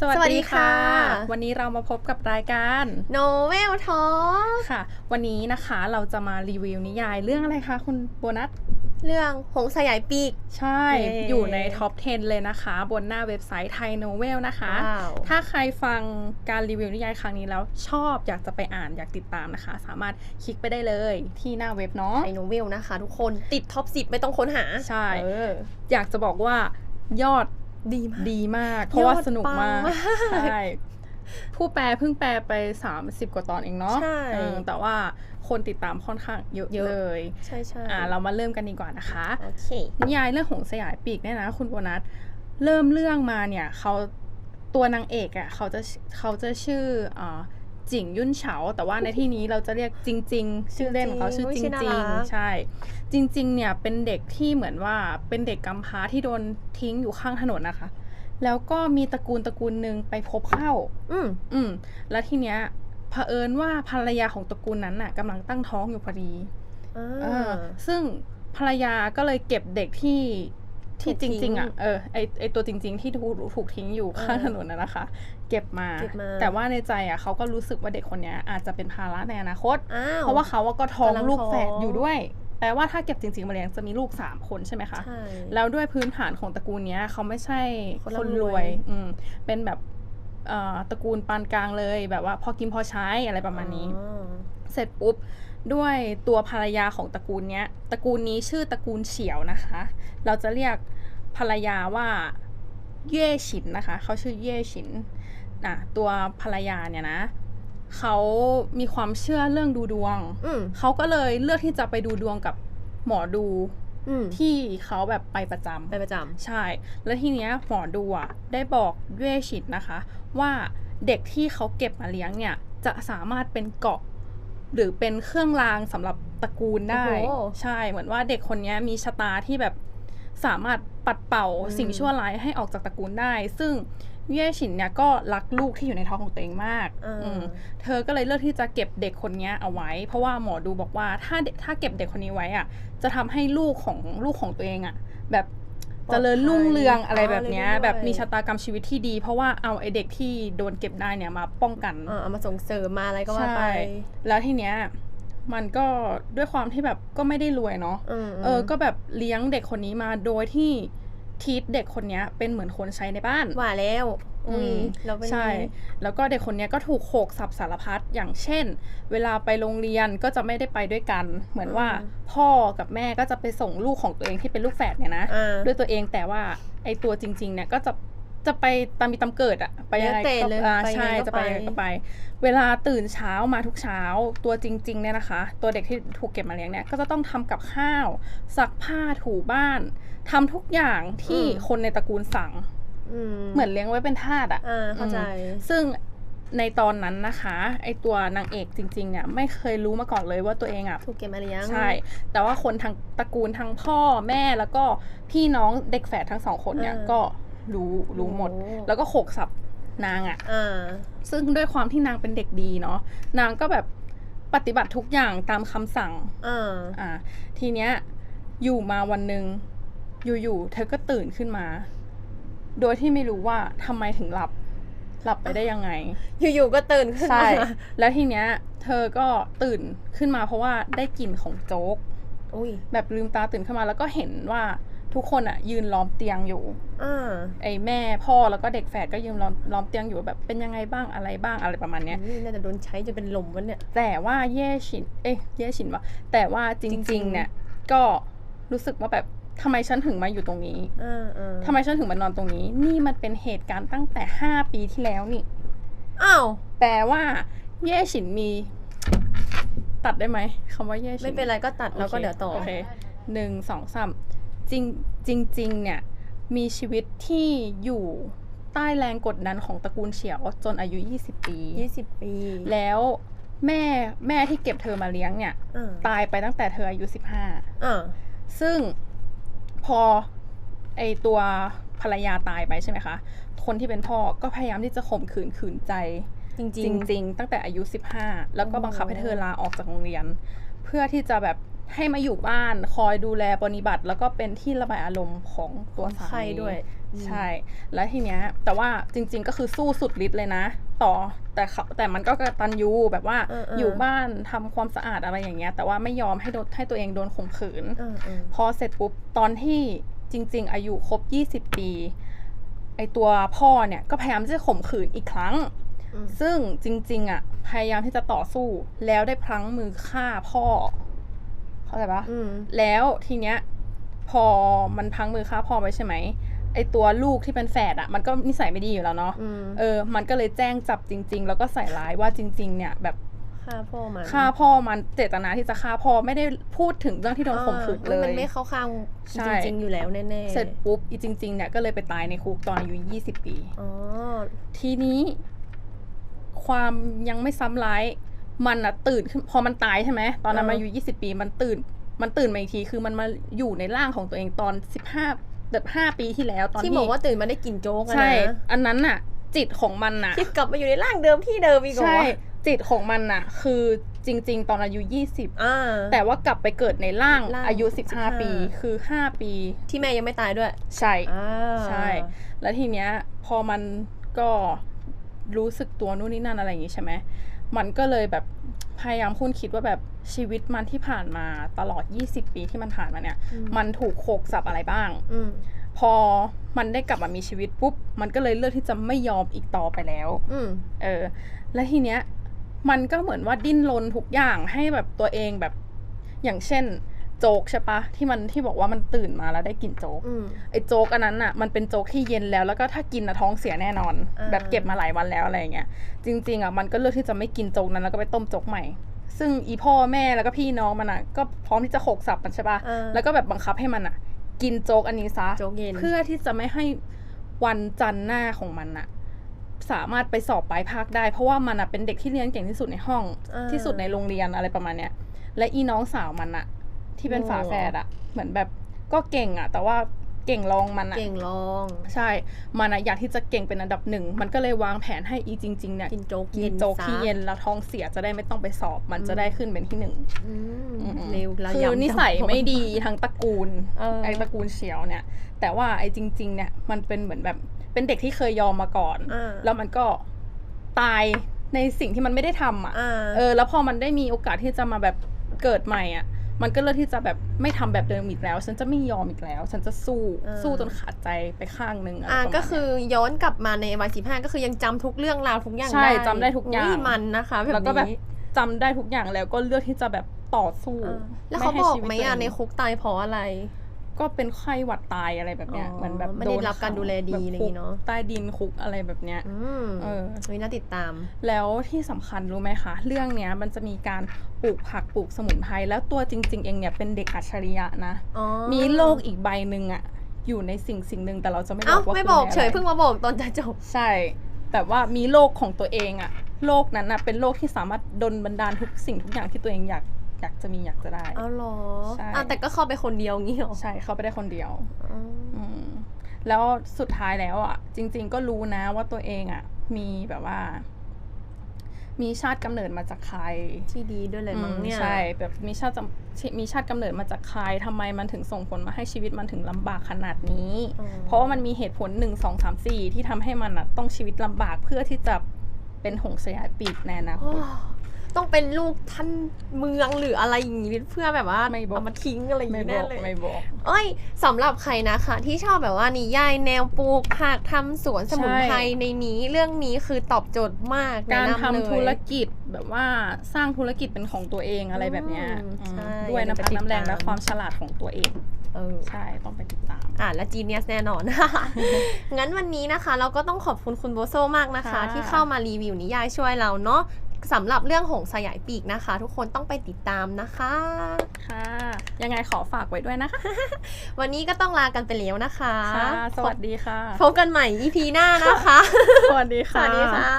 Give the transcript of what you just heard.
สวัสสวัสดีดีค่ะค่ะ วันนี้เรามาพบกับรายการโนเวลทอค่ะ วันนี้นะคะเราจะมารีวิวนิยายเรื่องอะไรคะคุณโบนัส เรื่องหงส์สยายปีก ใช่เย้อยู่ในท็อป 10 เลยนะคะ บนหน้าเว็บไซต์ไทยโนเวลนะคะว้าวถ้าใครฟังการรีวิวนิยายครั้งนี้แล้วชอบอยากจะไปอ่านอยากติดตามนะคะ สามารถคลิกไปได้เลยที่หน้าเว็บเนาะไทยโนเวลนะคะ ทุกคนติดท็อปสิไม่ต้องค้นหา ใช่เอออยากจะบอกว่ายอด ดีมากดีมาก เพราะว่ายอดสนุกมากปังมากใช่ผู้แปลเพิ่งแปลไป 30 กว่าตอนเองเนาะใช่เออแต่ว่าคนติดตามค่อนข้างเยอะเยอะเลย ใช่ใช่อ่าเรามาเริ่มกันดีกว่านะคะโอเคนิยายเรื่องหงส์สยายปีกเนี่ยนะ คุณโบนัสเริ่มเรื่องมาเนี่ยเขาตัวนางเอกอะ่ะเขาจะเขาจะชื่ออ่า จิ่งยุ่นเฉา แต่ว่าในที่นี้เราจะเรียกจริง ๆ ชื่อเล่นของเขาชื่อจอุ๊ยชื่อน่าริงรักๆใช่ จริง ๆ เนี่ยเป็นเด็กที่เหมือนว่าเป็นเด็กกำพร้าที่โดนทิ้งอยู่ข้างถนนนะคะ แล้วก็มีตระกูลตระกูลหนึ่งไปพบเข้า อืมอืมแล้วทีเนี้ยเผอิญว่าภรรยาของตระกูลนั้นน่ะกำลังตั้งท้องอยู่พอดีอ่าเออซึ่งภรรยาก็เลยเก็บเด็กที่ ที่ถูกจทิ้งริงๆอะเออไอไอตัวจริง ๆ ที่ถูกถูกทิ้งอยู่ข้างเออถนนน่ะนะคะเก็บมาเก็บมา แต่ว่าในใจอะเขาก็รู้สึกว่าเด็กคนเนี้ยอาจจะเป็นภาระในอนาคตอ้าวเพราะว่าเขาอะก็ท้องกำลังลูกแฝดท้องอยู่ด้วยแปลว่าถ้าเก็บจริงๆมาเลี้ยงจะมีลูกสามคนใช่ไหมคะใช่แล้วด้วยพื้นฐานของตระกูลเนี้ยเขาไม่ใช่คนคนร่ำรรวยวยอืมเป็นแบบเอ่อตระกูลปานกลางเลยแบบว่าพอกินพอใช้อะไรประมาณนี้อ๋อเสร็จปุ๊บ ด้วยตัวภรรยาของตระกูลเนี้ย ตระกูลนี้ชื่อตระกูลเฉียวนะคะ เราจะเรียกภรรยาว่าเย่ฉินนะคะ เขาชื่อเย่ฉินอะตัวภรรยาเนี่ยนะเขามีความเชื่อเรื่องดูดวงอืมเขาก็เลยเลือกที่จะไปดูดวงกับหมอดูอืมที่เขาแบบไปประจำไปประจใช่ แล้วทีเนี้ยหมอดูอะได้บอกเย่ฉินนะคะ ว่าเด็กที่เขาเก็บมาเลี้ยงเนี่ย จะสามารถเป็นเกราะ หรือเป็นเครื่องรางสำหรับตระกูลได้โอ้โหใช่เหมือนว่าเด็กคนเนี้ยมีชะตาที่แบบสามารถปัดเป่าอืมสิ่งชั่วร้ายให้ออกจากตระกูลได้ ซึ่งเย่ฉินเนี่ยก็รักลูกที่อยู่ในท้องของตัวเองมากอ่าอืมเธอก็เลยเลือกที่จะเก็บเด็กคนเนี้ยเอาไว้ เพราะว่าหมอดูบอกว่าถ้าเด็กถ้าเก็บเด็กคนนี้ไว้อะ จะทำให้ลูกของลูกของตัวเองอะ แบบปลอดภัย เจริญรุ่งเรืองอะไรแบบเนี้ยอ๋อเลยด้วยแบบมีชะตากรรมชีวิตที่ดี เพราะว่าเอาไอเด็กที่โดนเก็บได้เนี่ยมาป้องกันอ่าเอามาส่งเสริมมาอะไรก็ว่าไปใช่แล้วทีเนี้ยมันก็ด้วยความที่แบบก็ไม่ได้รวยเนาะอืมเออ ก็แบบเลี้ยงเด็กคนนี้มาโดยที่ทีตเด็กคนเนี้ยเป็นเหมือนคนใช้ในบ้านว่าแล้ว อุ้ยอืมแล้วเป็นใช่ไงแล้วก็เด็กคนเนี้ยก็ถูกโขกสับสารพัดอย่างเช่น เวลาไปโรงเรียนก็จะไม่ได้ไปด้วยกัน เหมือนว่าอืมพ่อกับแม่ก็จะไปส่งลูกของตัวเองที่เป็นลูกแฝดเนี่ยนะอ่าด้วยตัวเองแต่ว่าไอตัวจริง ๆ เนี่ยก็จะจะไปตามมีตามเกิดอะไปยังไงแล้วแต่ก็เลยอ่าไปยังไงใช่ก็จะไปยังไงไปก็ไป เวลาตื่นเช้ามาทุกเช้าตัวจริงๆเนี่ยนะคะ ตัวเด็กที่ถูกเก็บมาเลี้ยงเนี่ยก็จะต้องทำกับข้าวซักผ้าถูบ้านทำทุกอย่างที่คนในตระกูลสั่งอืม เหมือนเลี้ยงไว้เป็นทาสอะอ่าเข้าใจ ซึ่งในตอนนั้นนะคะ ไอตัวนางเอกจริงๆเนี่ยไม่เคยรู้มาก่อนเลยว่าตัวเองอะถูกเก็บมาเลี้ยงใช่ แต่ว่าคนทางตระกูลทั้งพ่อแม่แล้วก็พี่น้องเด็กแฝดทั้งสองคนเนี่ยอ่าก็รู้รู้หมดโอ้แล้วก็โขกสับนางอะอ่าซึ่งด้วยความที่นางเป็นเด็กดีเนาะนางก็แบบปฏิบัติทุกอย่างตามคำสั่งอ่าอ่าทีเนี้ยอยู่มาวันหนึ่งอยู่ๆเธอก็ตื่นขึ้นมา โดยที่ไม่รู้ว่าทำไมถึงหลับหลับไปได้ยังไง อยู่ๆก็ตื่นขึ้นใช่มาแล้วทีเนี้ย เธอก็ตื่นขึ้นมาเพราะว่าได้กลิ่นของโจ๊กอุ้ยแบบลืมตาตื่นขึ้นมาแล้วก็เห็นว่าทุกคนอะยืนล้อมเตียงอยู่อ่าไอ้แม่พ่อแล้วก็เด็กแฝดก็ยืนล้อมล้อมเตียงอยู่แบบเป็นยังไงบ้างอะไรบ้างอะไรประมาณเนี้ยนี่น่าจะโดนใช้จนเป็นลมวะเนี่ย แต่ว่าเย่ชิน เอ๊ะเย่ชินวะแต่ว่าจจริริงงๆๆเนี่ย ก็รู้สึกว่าแบบ ทำไมฉันถึงมาอยู่ตรงนี้อ่าอ่าทำไมฉันถึงมานอนตรงนี้ นี่มันเป็นเหตุการณ์ตั้งแต่ห้าปีที่แล้วนี่อ้าวแปลว่า เย่ฉินมี ตัดได้ไหมคำว่าเย่ฉินไม่เป็นไรก็ตัดแล้วก็โอคเดี๋ยวต่อโอเคหนึ่งสองสามจริงจริงๆเนี่ย มีชีวิตที่อยู่ใต้แรงกดดันของตระกูลเฉียวจนอายุ 20 ปียี่สิบปี แล้วแม่แม่ที่เก็บเธอมาเลี้ยงเนี่ยอ่าตายไปตั้งแต่เธออายุ 15อ่าซึ่ง พอไอตัวภรรยาตายไปใช่ไหมคะ คนที่เป็นพ่อก็พยายามที่จะข่มขืนขืนใจจริงจริงๆตั้งแต่อายุ 15 แล้วก็บังคับให้เธอลาออกจากโรงเรียน เพื่อที่จะแบบให้มาอยู่บ้านคอยดูแลปฏิบัติ แล้วก็เป็นที่ระบายอารมณ์ของตัวสามีใครด้วย ใช่ แล้วทีเนี้ย แต่ว่าจริง ๆ ก็คือสู้สุดฤทธิ์เลยนะ ต่อ แต่เขาแต่มันก็กตันยูแบบว่าเออเออออยู่บ้านทำความสะอาดอะไรอย่างเงี้ย แต่ว่าไม่ยอมให้โดนให้ตัวเองโดนข่มขืนเออเออพอเสร็จปุ๊บ ตอนที่จริง ๆ อายุครบ 20 ปี ไอตัวพ่อเนี่ยก็พยายามที่จะข่มขืนอีกครั้งอืมซึ่งจริง ๆ อะ พยายามที่จะต่อสู้ แล้วได้พลั้งมือฆ่าพ่อ เข้าใจปะอืมแล้วทีเนี้ย พอมันพลั้งมือฆ่าพ่อไปใช่ไหม ไอตัวลูกที่เป็นแฝดอะมันก็นิสัยไม่ดีอยู่แล้วเนาะอืมเออ มันก็เลยแจ้งจับจริง ๆ แล้วก็ใส่ร้ายว่าจริง ๆ เนี่ยแบบฆ่าพ่อมันฆ่าพ่อมันเจตนาที่จะฆ่าพ่อไม่ได้พูดถึงเรื่องที่โดนข่มขืนอ่าเลยมันไม่เข้าข้างใช่จริงๆอยู่แล้วแน่ๆเสร็จปุ๊บอีจริง ๆ เนี่ยก็เลยไปตายในคุกตอนอายุ20ปีอ๋อทีนี้ ความยังไม่ซ้ำร้าย มันอะตื่นขึ้นพอมันตายใช่ไหมตอนนั้นเออมาอายุ20ปี มันตื่น มันตื่นมาอีกทีคือมันมาอยู่ในร่างของตัวเองตอน15 แบบ5ปีที่แล้วตอนที่ที่บอกว่าตื่นมาได้กลินโจ๊กอะใช่นะอันนั้นน่ะ จิตของมันน่ะที่กลับมาอยู่ในร่างเดิมที่เดิมอีกเหรอใช่จิตของมันน่ะ คือจริง ๆ ตอนอายุ20อ่าแต่ว่ากลับไปเกิดในร่างร่างอายุ15 15ปีคือ5ปี ที่แม่ยังไม่ตายด้วย ใช่อ่าใช่ แล้วทีเนี้ย พอมันก็รู้สึกตัวนู่นนี่นั่นอะไรอย่างงี้ใช่ไหม มันก็เลยแบบพยายามคุ้นคิดว่าแบบชีวิตมันที่ผ่านมาตลอด 20 ปีที่มันผ่านมาเนี่ยอืมมันถูกโขกสับอะไรบ้างอืมพอมันได้กลับมามีชีวิตปุ๊บ มันก็เลยเลือกที่จะไม่ยอมอีกต่อไปแล้วอืมเออ และทีเนี้ย มันก็เหมือนว่าดิ้นรนทุกอย่างให้แบบตัวเองแบบ อย่างเช่น โจ๊กใช่ปะที่มันที่บอกว่ามันตื่นมาแล้วได้กลิ่นโจ๊กอืมไอ้โจ๊กอันนั้นอะมันเป็นโจ๊กที่เย็นแล้วแล้วก็ถ้ากินอะท้องเสียแน่นอนอ่าแบบเก็บมาหลายวันแล้วอะไรอย่างเงี้ยจริง ๆอะมันก็เลือกที่จะไม่กินโจ๊กนั้นแล้วก็ไปต้มโจ๊กใหม่ ซึ่งอีพ่อแม่แล้วก็พี่น้องมันอะก็พร้อมที่จะโขกสับมันใช่ปะอ่าแล้วก็แบบบังคับให้มันอะ กินโจ๊กอันนี้ซะโจ๊กเย็นเพื่อที่จะไม่ให้วันจันทร์หน้าของมันอะสามารถไปสอบปลายภาคได้ เพราะว่ามันอะเป็นเด็กที่เรียนเก่งที่สุดในห้องอ่าที่สุดในโรงเรียนอะไรประมาณเนี้ยและอีน้องสาวมันอะ ที่เป็นโอ้ฝาแฝดอะเหมือนแบบก็เก่งอะแต่ว่าเก่งรองมันอะเก่งลอง ใช่ มันอะอยากที่จะเก่งเป็นอันดับหนึ่ง มันก็เลยวางแผนให้อีจริง ๆเนี่ยกินโจ๊กกิเย็นนโจ๊กซะที่เย็นแล้วท้องเสียจะได้ไม่ต้องไปสอบ มันอืมจะได้ขึ้นเป็นที่หนึ่งอืมอืมเร็วระคือยำนิสัยจำไม่ดีทั้งตระกูลเออไอ้ตระกูลเฉียวเนี่ย แต่ว่าไอ้จริง ๆ เนี่ย มันเป็นเหมือนแบบเป็นเด็กที่เคยยอมมาก่อนอ่าแล้วมันก็ตายในสิ่งที่มันไม่ได้ทำอะอ่าเออ แล้วพอมันได้มีโอกาสที่จะมาแบบเกิดใหม่อะ มันก็เลือกที่จะแบบไม่ทำแบบเดิมอีกแล้ว ฉันจะไม่ยอมอีกแล้ว ฉันจะสู้อ่าสู้จนขาดใจไปข้างหนึ่งอะไรอ่าประมาณก็เนี้ยคือย้อนกลับมาในวัยสิบห้าก็คือยังจำทุกเรื่องราวทุกอย่างใช่ได้จำได้ทุกอย่างยมันนะคะแบบแล้วก็แบบนี้จำได้ทุกอย่างแล้วก็เลือกที่จะแบบต่อสู้อ่าแล้วเขาบอกไหมให้ชีวิตอะตัวในเองคุกตายเพราะอะไร ก็เป็นไข้หวัดตายอะไรแบบเนี้ยอ๋อเหมือนแบบไม่ได้โนรับการดูแลดีแบบอะไรอย่างงี้เนอะคุกใต้ดินคุกอะไรแบบเนี้ยอืมเออวิน่าติดตาม แล้วที่สำคัญรู้ไหมคะ เรื่องเนี้ยมันจะมีการปลูกผักปลูกสมุนไพรแล้วตัวจริง ๆ เองเนี่ยเป็นเด็กอัจฉริยะนะอ๋อมีโลกอีกใบหนึ่งอะอยู่ในสิ่งสิ่งหนึ่งแต่เราจะไม่บเอ้าอกว่าไม่คืบอกในอะไรเฉยเพิ่งมาบอกตอนจะจบใช่ แต่ว่ามีโลกของตัวเองอะโลกนั้นอะเป็นโลกที่สามารถดลบันดาลทุกสิ่งทุกอย่างที่ตัวเองอยาก อยากจะมีอยากจะได้ เอาเหรอใช่ อะแต่ก็เข้าไปคนเดียวงี้เหรอใช่เขาไปได้คนเดียวอ๋ออืมแล้วสุดท้ายแล้วอะ จริง ๆ ก็รู้นะว่าตัวเองอะ มีแบบว่า มีชาติกำเนิดมาจากใครที่ดีด้วยเลยมั้งเนี่ย อืมใช่ แบบมีชาติจำมีชาติกำเนิดมาจากใครทำไมมันถึงส่งผลมาให้ชีวิตมันถึงลำบากขนาดนี้ อ๋อ เพราะว่ามันมีเหตุผลหนึ่งสองสามสี่ที่ทำให้มันอะต้องชีวิตลำบากเพื่อที่จะเป็นหงส์สยายปีกในอนาคโอ้ต ต้องเป็นลูกท่านเมืองหรืออะไรอย่างงี้เพื่อแบบว่าไม่บอก เอามาทิ้งอะไรอย่างไม่งี้บแน่อกเลย ไม่บอก เอ้ยสำหรับใครนะคะ ที่ชอบแบบว่านิยายแนวปลูกผักทำสวนสมุนไพรใช่ ในนี้เรื่องนี้คือตอบโจทย์มากการแนะนำทำเลย ธุรกิจแบบว่าสร้างธุรกิจเป็นของตัวเองอะไรแบบเนี้ยอืมอืมใช่ด้วยน้ำพักน้ำแรงติดตามและความฉลาดของตัวเอง เออ ใช่ต้องไปติดตาม อ่านและจีเนียสแน่นอน งั้นวันนี้นะคะ เราก็ต้องขอบคุณคุณโบโซมากนะคะ ค่ะ ที่เข้ามารีวิวนิยายช่วยเราเนาะ สำหรับเรื่องหงส์สยายปีกนะคะ ทุกคนต้องไปติดตามนะคะ ค่ะ ยังไงขอฝากไว้ด้วยนะคะ วันนี้ก็ต้องลากันไปแล้วนะคะค่ะสวัสดีค่ะ พบกันใหม่ EP หน้านะคะ สวัสดีสค่ะวัสดีค่ะ